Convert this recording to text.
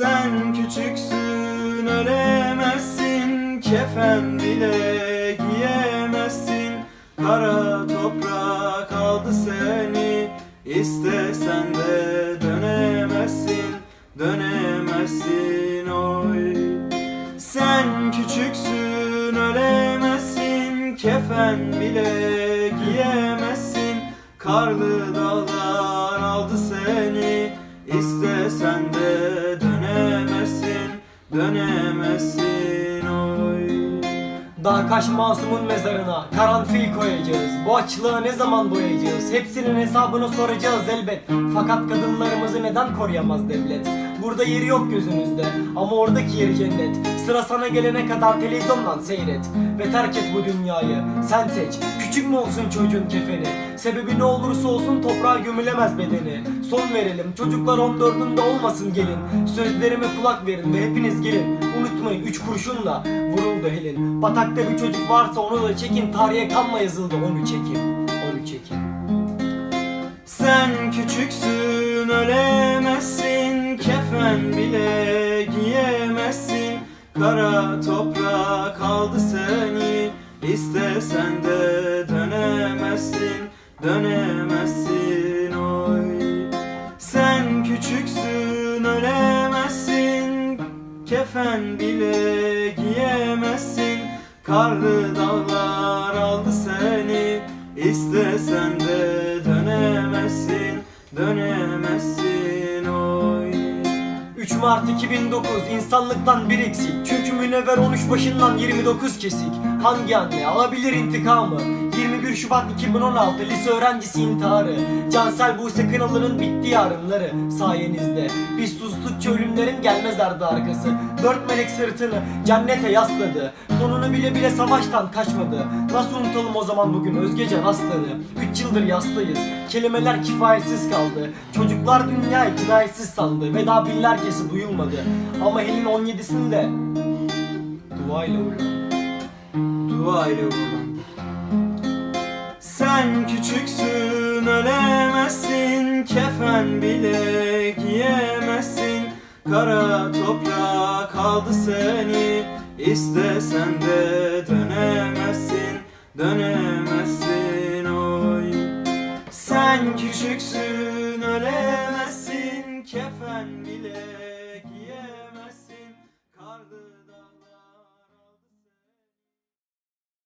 Sen küçüksün ölemezsin Kefen bile giyemezsin. Kara toprak aldı seni İstesen de dönemezsin Dönemezsin oy. Sen küçüksün ölemezsin Kefen bile giyemezsin. Karlı dağlar aldı seni İstesen de dönemezsin oy. Daha kaç masumun mezarına karanfil koyacağız. Bu açlığı ne zaman boyayacağız? Hepsinin hesabını soracağız elbet. Fakat kadınlarımızı neden koruyamaz devlet? Burada yeri yok gözünüzde Ama oradaki yeri cennet Sıra sana gelene kadar televizyondan seyret Ve terk et bu dünyayı. Sen seç. Küçük mü olsun çocuğun kefeni? Sebebi ne olursa olsun toprağa gömülemez bedeni. Son verelim. Çocuklar 14'ünde olmasın gelin. Sözlerime kulak verin ve hepiniz gelin. Unutmayın 3 kurşunla vuruldu helin. Batakta bir çocuk varsa onu da çekin. Tarihe kanla yazıldı. Onu çekin Onu çekin Sen küçüksün ölemezsin. Kefen bile giyemezsin Kara toprak aldı seni. İstesen de dönemezsin Dönemezsin oy. Sen küçüksün ölemezsin. Kefen bile giyemezsin. Karlı dağlar aldı seni. İstesen de dönemezsin Dönemezsin 3 Mart 2009 insanlıktan bir eksik. Çünkü münevver 13 başından 29 kesik Hangi anne alabilir intikamı? 21 Şubat 2016 lise öğrencisi intiharı. Cansel Buse Kınalı'nın bitti yarınları sayenizde. Biz sustukça ölümlerin gelmez ardı arkası. Dört melek sırtını cennete yasladı. Sonunu bile bile savaştan kaçmadı. Nasıl unutalım o zaman bugün Özgecan Aslan'ı? 3 yıldır yastayız. Kelimeler kifayetsiz kaldı. Çocuklar dünyayı cinayetsiz sandı. Ve daha binlercesi duyulmadı. Ama Helin 17'sinde Duayla uğurlandı ruh ayrılığında Sen küçüksün ölemezsin. Kefen bile giyemezsin. Kara toprak aldı seni. İstesen de dönemezsin. Dönemezsin oy. Sen küçüksün ölemezsin. Kefen bile